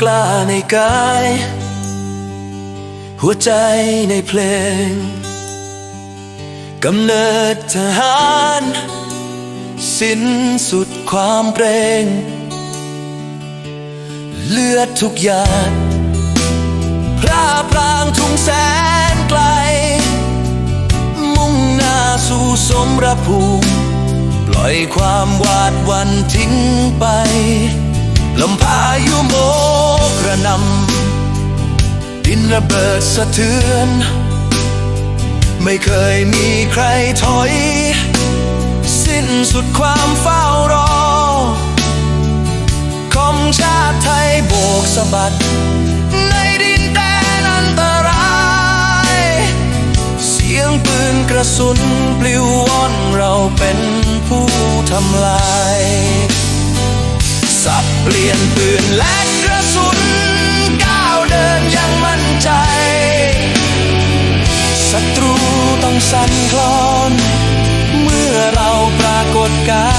กล้าในกาย หัวใจในเพลงกำเนิดทหาร สิ้นสุดความเกรงเลือดทุกหยาดพร่าพรางทุ่งแสนไกล มุ่งหน้าสู่สมรภูมิปล่อยความหวาดวันทิ้งไปลมพายุโม นำดินระเบิดสะเทือน ไม่เคยมีใครถอย สิ้นสุดความเฝ้ารอ ของชาติไทยโบกสะบัด ในดินแดนอันตราย เสียงปืนกระสุนปลิวว่อนเราเป็นผู้ทำลาย สับเปลี่ยนปืนและ ร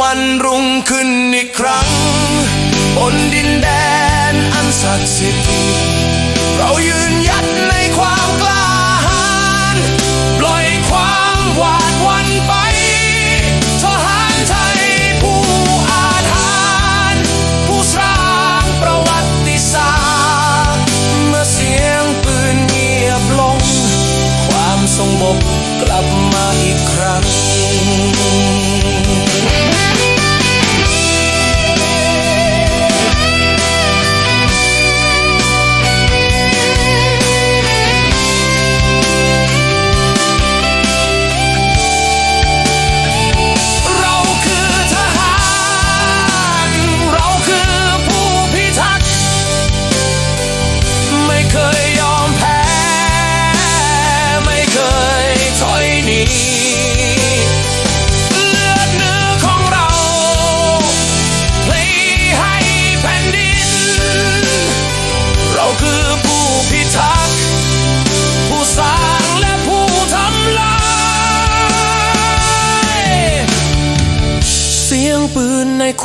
วันรุ่งขึ้นอีกครั้ง บนดินแดนอันศักดิ์สิทธิ์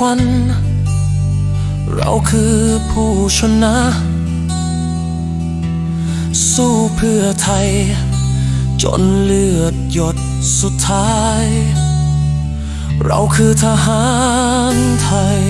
วันเราคือผู้ชนะ สู้เพื่อไทย จนเลือดหยดสุดท้าย เราคือทหารไทย